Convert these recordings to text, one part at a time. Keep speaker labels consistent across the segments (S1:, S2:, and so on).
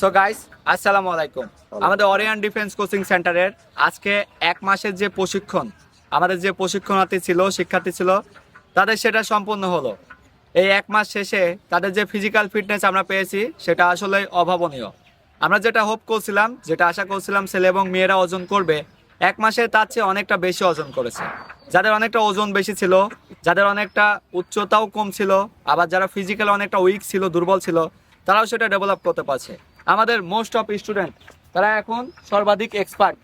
S1: So guys আসসালামু আলাইকুম। আমাদের অরিয়ান ডিফেন্স কোচিং সেন্টারের আজকে এক মাসের যে প্রশিক্ষণ আমাদের যে প্রশিক্ষণার্থী ছিল শিক্ষার্থী ছিল তাদের সেটা সম্পূর্ণ হলো। এই এক মাস শেষে তাদের যে ফিজিক্যাল ফিটনেস আমরা পেয়েছি সেটা আসলে অভাবনীয়। আমরা যেটা হোপ করছিলাম যেটা আশা করছিলাম ছেলে এবং মেয়েরা ওজন করবে এক মাসে তার চেয়ে অনেকটা বেশি ওজন করেছে। যাদের অনেকটা ওজন বেশি ছিল যাদের অনেকটা উচ্চতাও কম ছিল আবার যারা ফিজিক্যাল অনেকটা উইক ছিল দুর্বল ছিল তারাও সেটা ডেভেলপ করতে পারছে। আমাদের মোস্ট অফ স্টুডেন্ট তারা এখন সর্বাধিক এক্সপার্ট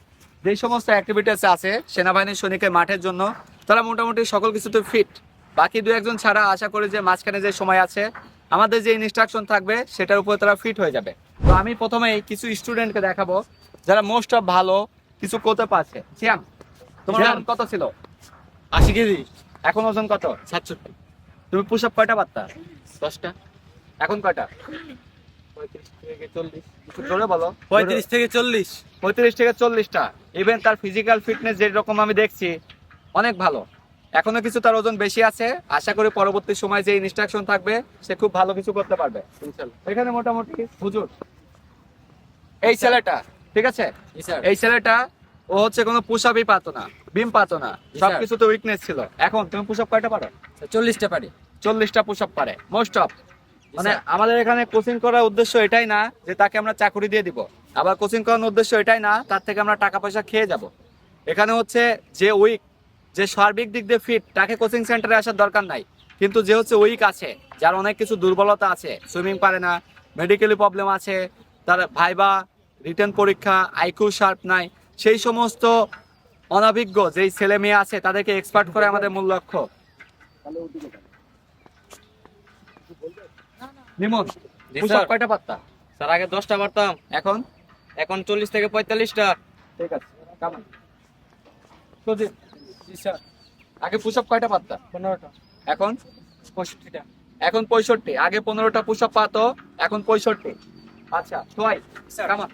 S1: যেই সমস্ত অ্যাক্টিভিটিস আছে সেনাবাহিনীর সৈনিকের মাঠের জন্য তারা মোটামুটি সকল কিছুতে ফিট বাকি দু একজন ছাড়া আশা করি যে মাঝখানে যে সময় আছে আমাদের যে ইনস্ট্রাকশন থাকবে সেটার উপর তারা ফিট হয়ে যাবে। তো আমি প্রথমেই কিছু স্টুডেন্টকে দেখাবো যারা মোস্ট অফ ভালো কিছু করতে পারছে। সিয়াম তোমার। ওজন কত ছিল?
S2: আশি কেজি।
S1: এখন ওজন কত?
S2: সাতষট্টি।
S1: তুমি পুশ আপ কয়টা পারতা
S2: দশটা।
S1: এখন কয়টা?
S2: পঁয়ত্রিশ থেকে চল্লিশ। পঁয়ত্রিশ থেকে
S1: চল্লিশটা। ইভেন তার ফিজিক্যাল ফিটনেস যেরকম আমি দেখছি অনেক ভালো। এখনও কিছু তার ওজন বেশি আছে। আশা করি পরবর্তী সময় যে ইনস্ট্রাকশন থাকবে সে খুব ভালো কিছু করতে পারবে। এখানে মোটামুটি হুজুর। এই ছেলেটা ঠিক আছে? এই ছেলেটা ও হচ্ছে কোনো পুশ আপই পাতো না বিম পাতো না।
S2: জি,
S1: সব
S2: স্যার।
S1: কিছুতে উইকনেস ছিল। এখন তুমি পুশ আপ কয়টা পারো?
S2: চল্লিশটা পারি।
S1: চল্লিশটা পুশ আপ পারে। মোস্ট অফ মানে আমাদের এখানে কোচিং করার উদ্দেশ্য এটাই না যে তাকে আমরা চাকরি দিয়ে দিব। আবার কোচিং করানোর উদ্দেশ্য এটাই না তার থেকে আমরা টাকা পয়সা খেয়ে যাব। এখানে হচ্ছে যে উইক যে সার্বিক দিক দিয়ে ফিট তাকে কোচিং সেন্টারে আসার দরকার নাই। কিন্তু যে হচ্ছে উইক আছে যার অনেক কিছু দুর্বলতা আছে সুইমিং পারে না মেডিকেলি প্রবলেম আছে তার ভাইবা রিটার্ন পরীক্ষা আইকিউ শার্প নাই সেই সমস্ত অনভিজ্ঞ যেই ছেলে মেয়ে আছে তাদেরকে এক্সপার্ট করে আমাদের মূল লক্ষ্য। নিমন
S2: স্যার।
S1: কয়টা পাত্তা?
S2: স্যার আগে দশটা পারতাম।
S1: এখন?
S2: এখন চল্লিশ থেকে পঁয়তাল্লিশটা।
S1: ঠিক আছে come on Sujit
S2: ji sir.
S1: আগে পুশ আপ কয়টা পাত্তা?
S2: পনেরোটা।
S1: এখন?
S2: পঁয়ষট্টিটা।
S1: এখন পঁয়ষট্টি। আগে পনেরোটা পুশ আপ পাতো এখন পঁয়ষট্টি। আচ্ছা সোয়াই
S2: স্যার।
S1: কামান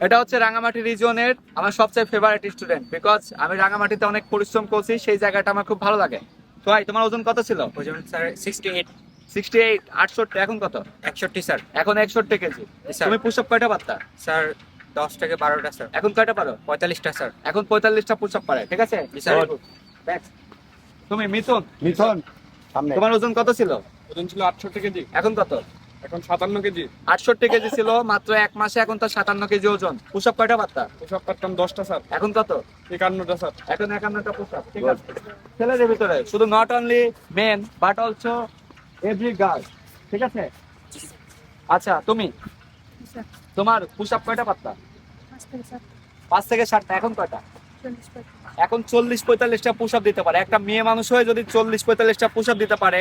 S1: এটা হচ্ছে রাঙামাটি রিজিয়নের আমার সবচেয়ে ফেভারিট স্টুডেন্ট বিকজ আমি রাঙামাটিতে অনেক পরিশ্রম করছি সেই জায়গাটা আমার খুব ভালো লাগে। সোয়াই তোমার ওজন কত ছিল?
S2: ওজন sir sixty eight
S1: sixty eight আটষট্টি এখন কত?
S2: একষট্টি স্যার।
S1: এখন একষট্টি কেজি।
S2: স্যার।
S1: তুমি পুশ আপ কয়টা পারতা
S2: স্যার দশ থেকে বারোটা স্যার।
S1: এখন কয়টা পারো?
S2: পঁয়তাল্লিশটা স্যার।
S1: এখন পঁয়তাল্লিশটা পুশ আপ পারে ঠিক আছে. তুমি মিথুন?
S3: মিথুন
S1: তোমার ওজন কত ছিল?
S2: ওজন ছিল আটষট্টি কেজি।
S1: এখন কত?
S2: এখন সাতান্ন কেজি।
S1: আটষট্টি কেজি ছিল মাত্র এক মাসে এখন তার সাতান্ন কেজি ওজন। পুশ কয়টা পাত্তা
S2: ওসব পারতাম দশটা স্যার।
S1: এখন কত?
S2: একান্নটা স্যার।
S1: এখন একান্নটা পুশ আপ ঠিক আছে। ছেলেদের ভিতরে শুধু not only men but also every girl ঠিক আছে? আচ্ছা তুমি? তোমার পুশ আপ কয়টা পাত্তা পাঁচ থেকে সাতটা। এখন কয়টা? এখন চল্লিশ পঁয়তাল্লিশটা পুশ আপ দিতে পারে। একটা মেয়ে মানুষ হয়ে যদি চল্লিশ পঁয়তাল্লিশটা পুশ দিতে পারে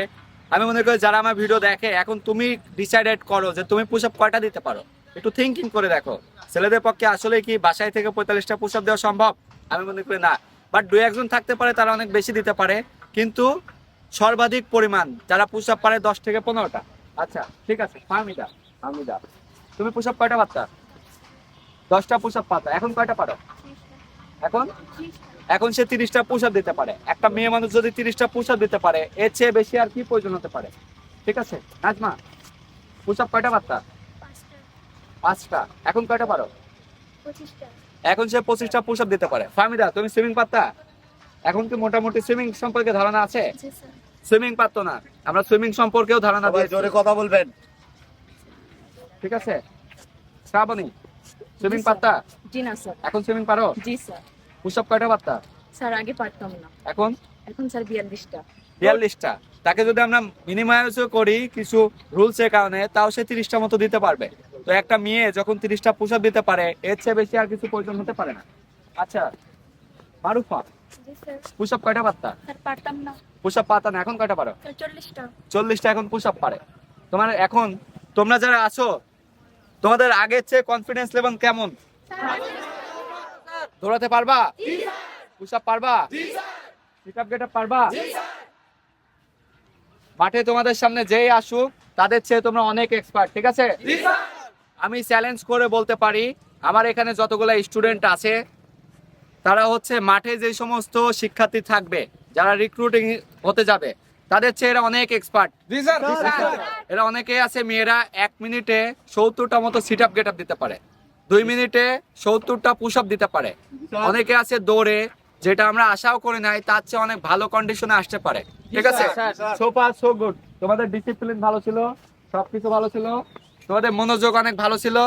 S1: আমি মনে করি যারা আমার ভিডিও দেখে এখন তুমি ডিসাইডেড করো যে তুমি পুশ আপ কয়টা দিতে পারো। একটু থিঙ্কিং করে দেখো। ছেলেদের পক্ষে আসলে কি বাসায় থেকে পঁয়তাল্লিশটা পুশ আপ দেওয়া সম্ভব? আমি মনে করি না। বাট দু একজন থাকতে পারে তারা অনেক বেশি দিতে পারে। কিন্তু সর্বাধিক পরিমাণ যারা পুশ আপ পারে দশ থেকে পনেরোটা। আচ্ছা ঠিক আছে ফার্মিদা ফার্মিদা তুমি পুশ আপ কয়টা পারতা? দশটা পুশ আপ পাতা এখন কয়টা পারো? এখন? এখন সে তিরিশটা পুশ আপ দিতে পারে। একটা মেয়ে মানুষ যদি তিরিশটা পুশ আপ দিতে পারে এর চেয়ে বেশি আর কি প্রয়োজন হতে পারে? ঠিক আছে? নাজমা পুশ আপ কয়টা পারতা পাঁচটা। এখন কয়টা পারো? এখন সে পঁচিশটা পুশ আপ দিতে পারে। ফাহমিদা তুমি সুইমিং পারতা? এখন কি মোটামুটি সুইমিং সম্পর্কে ধারণা আছে? সুইমিং পারতো না। আমরা সুইমিং সম্পর্কেও ধারণা
S3: সবাই জোরে কথা বলবেন।
S1: ঠিক আছে? শ্রাবণী সুইমিং পারতা?
S4: জি না স্যার।
S1: এখন সুইমিং পারো?
S4: জি স্যার।
S1: পুশ আপ কয়টা পারতা
S4: স্যার আগে পারতাম না।
S1: এখন?
S4: এখন স্যার বিয়াল্লিশটা।
S1: বিয়াল্লিশটা। তাকে যদি আমরা মিনিমাইজও করি কিছু রুলস এর কারণে তাও সে তিরিশটা মতো দিতে পারবে। তো একটা মেয়ে যখন তিরিশটা পুশ আপ দিতে পারে এর চেয়ে বেশি আর কিছু প্রয়োজন হতে পারে না। আচ্ছা Marufa
S4: ji sir.
S1: Push up কয়টা পারতা
S4: স্যার পারতাম না।
S1: পুশ আপ পাতা না এখন কয়টা পারো?
S4: স্যার চল্লিশটা।
S1: চল্লিশটা এখন পুশ আপ পারে। তোমার এখন তোমরা যারা আছো তোমাদের আগের চেয়ে কনফিডেন্স লেভেল কেমন? দৌড়াতে পারবা? পুশ আপ পারবা? সিট আপ গেট পারবা? মাঠে তোমাদের সামনে যেই আসুক তাদের চেয়ে তোমরা অনেক এক্সপার্ট ঠিক আছে? আমি চ্যালেঞ্জ করে বলতে পারি আমার এখানে যতগুলো স্টুডেন্ট আছে তারা হচ্ছে মাঠে যে সমস্ত শিক্ষার্থী থাকবে যারা রিক্রুটিং হতে যাবে তাদের চেয়ে এরা অনেক এক্সপার্ট এরা অনেকে আছে মেয়েরা এক মিনিটে সত্তরটা মতো সিট আপ গেট আপ দিতে পারে। দুই মিনিটে সত্তরটা পুশ আপ দিতে পারে। অনেকে আছে দৌড়ে যেটা আমরা আশাও করি নাই তার চেয়ে অনেক ভালো কন্ডিশনে আসতে পারে। ঠিক আছে? সো ফার সো গুড তোমাদের ডিসিপ্লিন ভালো ছিল সবকিছু ভালো ছিল? তোমাদের মনোযোগ অনেক ভালো ছিল।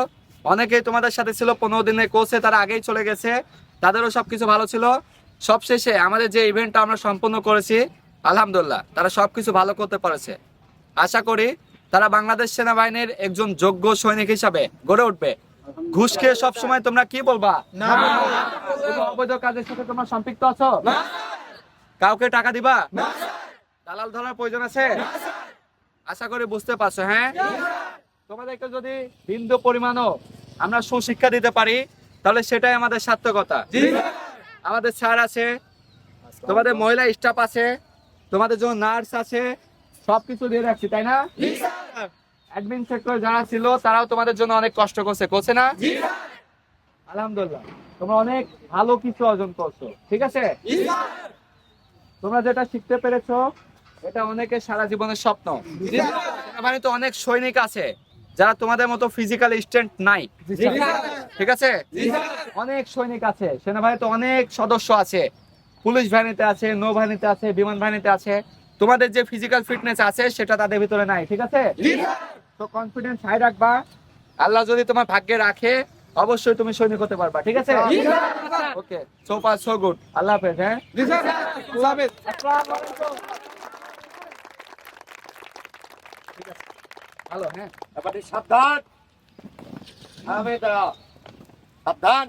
S1: অনেকেই তোমাদের সাথে ছিল পনেরো দিনের কোর্সে তারা আগেই চলে গেছে। তাদেরও সবকিছু ভালো ছিল। সবশেষে আমাদের যে ইভেন্টটা আমরা সম্পন্ন করেছি আলহামদুলিল্লাহ তারা সবকিছু ভালো করতে পেরেছে। আশা করি তারা বাংলাদেশ সেনাবাহিনীর একজন যোগ্য সৈনিক হিসাবে গড়ে উঠবে। ঘুষ খেয়ে সবসময় তোমরা কি বলবা? অবৈধ কাজের সাথে তোমরা সম্পৃক্ত আছো? কাউকে টাকা দিবা? দালাল ধরার প্রয়োজন আছে? আশা করি বুঝতে পারছ হ্যাঁ? তোমাদেরকে যদি বিন্দু পরিমাণও আমরা সুশিক্ষা দিতে পারি তাহলে সেটাই আমাদের সার্থকতা। আমাদের স্যার আছে তোমাদের মহিলা স্টাফ আছে তোমাদের জন্য নার্স আছে সবকিছু দিয়ে রাখছি তাই না? অ্যাডমিন সেক্টর যারা ছিল তারাও তোমাদের জন্য অনেক কষ্ট করছে। করছে না? আলহামদুলিল্লাহ। তোমরা অনেক ভালো কিছু অর্জন করছ ঠিক আছে? তোমরা যেটা শিখতে পেরেছ এটা অনেকের সারা জীবনের স্বপ্ন। তো অনেক সৈনিক আছে যারা তোমাদের মতো ফিজিক্যাল স্ট্রেন্থ নাই। ঠিক আছে? অনেক সৈনিক আছে সেনাবাহিনীতে অনেক সদস্য আছে। পুলিশ বাহিনীতে আছে নৌবাহিনীতে আছে বিমান বাহিনীতে আছে। তোমাদের যে ফিজিক্যাল ফিটনেস আছে সেটা তাদের ভিতরে নাই ঠিক আছে? তো কনফিডেন্স হাই রাখবা। আল্লাহ যদি তোমার ভাগ্যে রাখে অবশ্যই তুমি সৈনিক হতে পারবা ঠিক আছে? Okay so far so good. আল্লাহ হাফেজ হ্যাঁ?
S2: আল্লাহ হাফেজ
S1: ভালো হ্যাঁ? সাবধান। সাবধান।